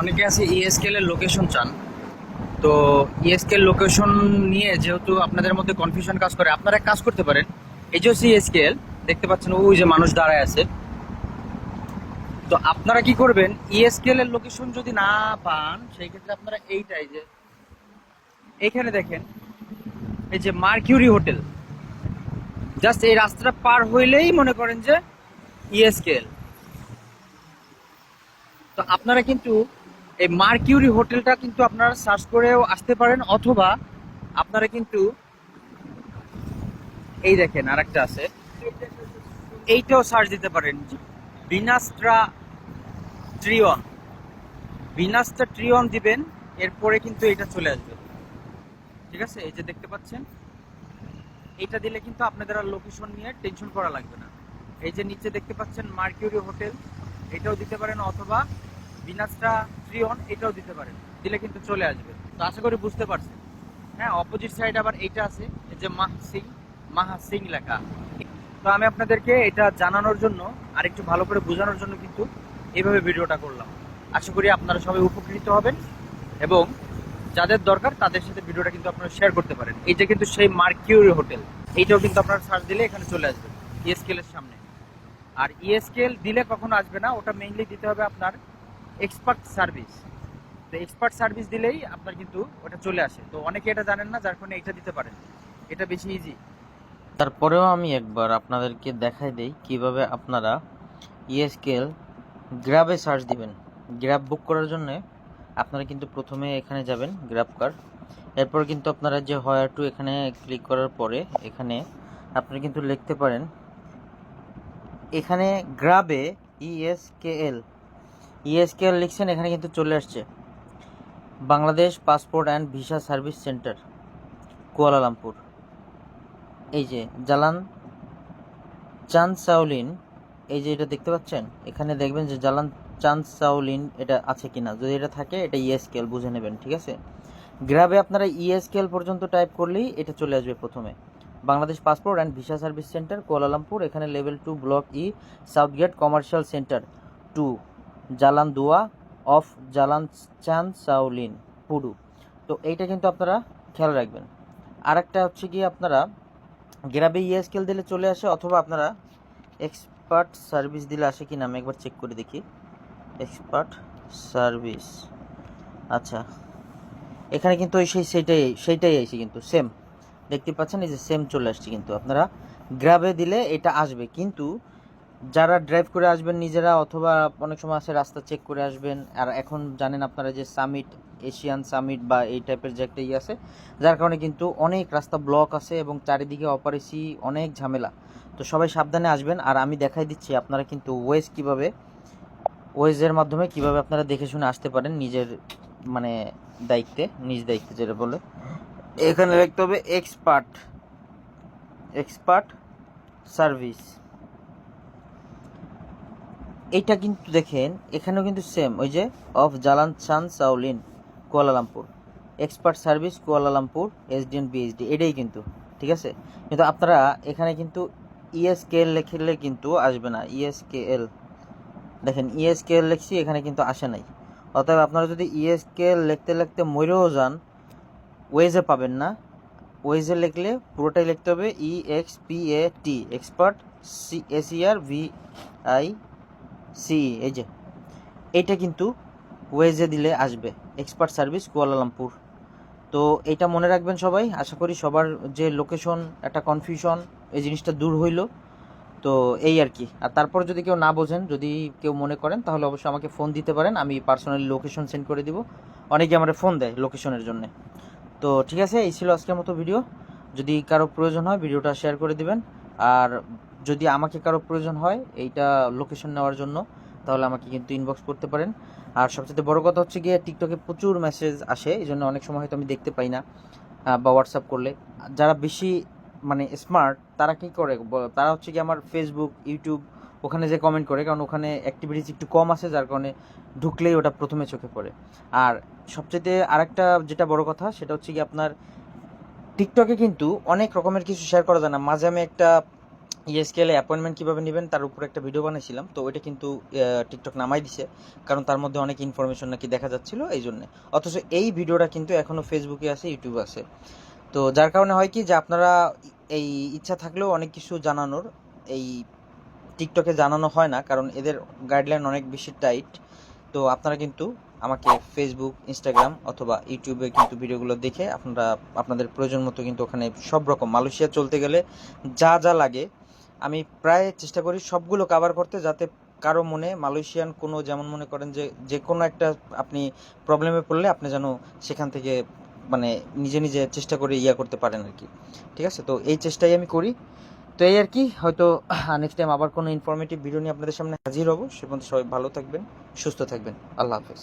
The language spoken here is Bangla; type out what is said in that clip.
অনেকে আছে E ইএসকেল এর লোকেশন চান। তো E ইএসকেল লোকেশন নিয়ে যেহেতু আপনাদের মধ্যে কনফিউশন কাজ করে, আপনারা এক কাজ করতে পারেন। এই যে হচ্ছে ইএসকেল দেখতে পাচ্ছেন ওই যে মানুষ দাঁড়ায় আছে। তো আপনারা কি করবেন E ইএসকেল এর লোকেশন যদি না পান সেই ক্ষেত্রে আপনারা এইটাই যে, এইখানে দেখেন, এই যে মার্কিউরি হোটেল জাস্ট এই রাস্তাটা পার হইলেই মনে করেন যে E ইএসকেল তো আপনারা কিন্তু এই মার্কিউরি হোটেলটা কিন্তু আপনারা সার্চ করেও আসতে পারেন, অথবা আপনারা কিন্তু এই দেখেন আরেকটা আছে। এইটাও সার্চ দিতে পারেন বিনাস্ট্রা ট্রিয়ন বিনাস্ট্রা ট্রিয়ন দিবেন, এরপরে কিন্তু এটা চলে আসবে। ঠিক আছে? এই যে দেখতে পাচ্ছেন এটা দিলে কিন্তু আপনাদের আর লোকেশন নিয়ে টেনশন করা লাগবে না। এই যে নিচে দেখতে পাচ্ছেন মার্কিউরি হোটেল, এটাও দিতে পারেন, অথবা বিনাস্ট্রা ট্রিয়ন এটাও দিতে পারেন। দিলে কিন্তু চলে আসবে। তো আশা করি বুঝতে পারছেন। হ্যাঁ অপোজিট সাইড আবার এইটা আছে যে মাহ সিং মাহা সিং লেখা। তো আমি আপনাদেরকে এটা জানানোর জন্য আর একটু ভালো করে বোঝানোর জন্য কিন্তু এইভাবে ভিডিওটা করলাম। আশা করি আপনারা সবাই উপকৃত হবেন এবং যাদের দরকার তাদের সাথে ভিডিওটা কিন্তু আপনারা শেয়ার করতে পারেন। এইটা কিন্তু সেই মার্কিউরি হোটেল, এইটাও কিন্তু আপনারা সার্চ দিলে এখানে চলে আসবে ইএসকেল এর সামনে। আর ইএসকেল দিলে কখনো আসবে না, ওটা মেইনলি দিতে হবে আপনার এক্সপার্ট সার্ভিস তো এক্সপার্ট সার্ভিস দিলেই আপনার কিন্তু ওটা চলে আসে। তো অনেকে এটা জানেন না, যার কারণে এটা দিতে পারেন। এটা বেশি ইজি তারপরেও আমি একবার আপনাদেরকে দেখাই দেই কীভাবে আপনারা ইএসকেল গ্র্যাবে সার্চ দিবেন। গ্র্যাব বুক করার জন্য আপনারা কিন্তু প্রথমে এখানে যাবেন গ্র্যাব কার এরপর কিন্তু আপনারা যে হয়ার টু এখানে ক্লিক করার পরে এখানে আপনারা কিন্তু লিখতে পারেন, এখানে গ্রাবে ইএসকেএল ইএসকেএল লিখছেন, এখানে কিন্তু চলে আসছে। Bangladesh passport and visa service centre, Kuala Lumpur. এই যে জালান, চাঁদ সাউলিন, এই যে এটা দেখতে পাচ্ছেন? এখানে দেখবেন যে জালান, চাঁদ সাউলিন এটা আছে কিনা। যদি এটা থাকে, এটা ইএসকেল বুঝে নেবেন, ঠিক আছে? গ্রাবে আপনারা ইএসকেল পর্যন্ত টাইপ করলেই এটা চলে আসবে প্রথমে। Bangladesh passport and visa service centre, Kuala Lumpur, এখানে level two, block E south gate commercial centre two. Jalan Dua off Jalan চাঁদ সাউলিন পুডু। তো এইটা কিন্তু আপনারা খেয়াল রাখবেন। আরেকটা হচ্ছে গিয়ে আপনারা গ্রাবে ইএসকেল দিলে চলে আসে অথবা আপনারা এক্সপার্ট সার্ভিস দিলে আসে কি না আমি একবার চেক করে দেখি। এক্সপার্ট সার্ভিস আচ্ছা। এখানে কিন্তু ওই সেই সেইটাই সেইটাই আইছে কিন্তু সেম দেখতে পাচ্ছেন এই যে সেম চলে আসছে কিন্তু। আপনারা গ্রাবে দিলে এটা আসবে। কিন্তু যারা ড্রাইভ করে আসবেন নিজেরা অথবা অনেক সময় আছে রাস্তা চেক করে আসবেন। আর এখন জানেন আপনারা যে সামিট এশিয়ান সামিট বা এই টাইপের যে একটা ইয়ে আছে, যার কারণে কিন্তু অনেক রাস্তা ব্লক আছে এবং চারিদিকে অপারেসি অনেক ঝামেলা। তো সবাই সাবধানে আসবেন। আর আমি দেখাই দিচ্ছি আপনারা কিন্তু ওয়েজ কীভাবে ওয়েজের মাধ্যমে কীভাবে আপনারা দেখে শুনে আসতে পারেন নিজের মানে দায়িত্বে, নিজ দায়িত্বে যেটা বলে। এখানে লিখতে হবে এক্সপার্ট এক্সপার্ট সার্ভিস এইটা কিন্তু দেখেন, এখানেও কিন্তু সেম ওই যে off Jalan Chan Sow Lin Kuala Lumpur expert service Kuala Lumpur SDN BHD এটাই কিন্তু, ঠিক আছে? কিন্তু আপনারা এখানে কিন্তু ইএসকেএল লিখলে কিন্তু আসবে না ইএসকেএল দেখেন ইএসকেএল লিখছি, এখানে কিন্তু আসে নাই। অতএব আপনারা যদি ইএসকেএল লিখতে লিখতে মরেও যান ওয়েজে পাবেন না। ওয়েজে লিখলে পুরোটাই লিখতে হবে E X P A T expert C S E R V I C, এই যে। এইটা কিন্তু ওয়েজে দিলে আসবে, এক্সপার্ট সার্ভিস কুয়ালালামপুর। তো এটা মনে রাখবেন সবাই, আশা করি সবার যে লোকেশন, একটা কনফিউশন এই জিনিসটা দূর হইল। তো এই আর কি। আর তারপর যদি কেউ না বোঝেন, যদি কেউ মনে করেন, তাহলে অবশ্যই আমাকে ফোন দিতে পারেন, আমি পার্সোনালি লোকেশন সেন্ড করে দিব। অনেকে আমার ফোন দেয় লোকেশনের জন্য। তো ঠিক আছে, এই ছিল আজকের মতো ভিডিও যদি কারও প্রয়োজন হয় ভিডিওটা শেয়ার করে দিবেন। আর যদি আমাকে কারও প্রয়োজন হয়, এইটা লোকেশন নেওয়ার জন্য, তাহলে আমাকে কিন্তু ইনবক্স করতে পারেন। আর সবচেয়ে বড় কথা হচ্ছে গিয়ে টিকটকে প্রচুর মেসেজ আসে, এই জন্য অনেক সময় হয়তো আমি দেখতে পাই না বা হোয়াটসঅ্যাপ করলে। যারা বেশি মানে স্মার্ট তারা কি করে? তারা হচ্ছে কি আমার ফেসবুক ইউটিউব ওখানে যে কমেন্ট করে, কারণ ওখানে অ্যাক্টিভিটিস একটু কম আছে যার কারণে ঢুকলেই ওটা প্রথমে চোখে পড়ে। আর সবচেয়ে আরেকটা যেটা বড় কথা, সেটা হচ্ছে কি আপনার টিকটকে কিন্তু অনেক রকমের কিছু শেয়ার করা যায় না। মাঝে আমি একটা ইএসকেএল অ্যাপয়েন্টমেন্ট কীভাবে নেবেন, তার উপর একটা ভিডিও বানিয়েছিলাম তো ওইটা কিন্তু টিকটক নামাই দিছে। কারণ তার মধ্যে অনেক ইনফরমেশন নাকি দেখা যাচ্ছিল এই জন্য। অথচ এই ভিডিওটা কিন্তু এখনও ফেসবুকে আছে ইউটিউবে আছে। তো যার কারণে হয় কি যে আপনারা এই ইচ্ছা থাকলেও অনেক কিছু জানানোর, এই টিকটকে জানানো হয় না। কারণ এদের গাইডলাইন অনেক বেশি টাইট তো আপনারা কিন্তু আমাকে ফেসবুক ইনস্টাগ্রাম অথবা ইউটিউবে কিন্তু ভিডিওগুলো দেখে আপনারা, আপনাদের প্রয়োজন মতো কিন্তু ওখানে সব রকম মালয়েশিয়া চলতে গেলে যা যা লাগে, আমি প্রায় চেষ্টা করি সবগুলো কভার করতে যাতে কারও মনে মালয়েশিয়ান কোনো যেমন মনে করেন যে যে কোনো একটা আপনি প্রবলেমে পড়লে আপনি যেন সেখান থেকে মানে নিজে নিজে চেষ্টা করে ইয়া করতে পারেন আর কি ঠিক আছে? তো এই চেষ্টাই আমি করি। তো এই আর কি হয়তো নেক্সট টাইম আবার কোনো ইনফরমেটিভ ভিডিও নিয়ে আপনাদের সামনে হাজির হব। সে পর্যন্ত সবাই ভালো থাকবেন, সুস্থ থাকবেন। আল্লাহ হাফেজ।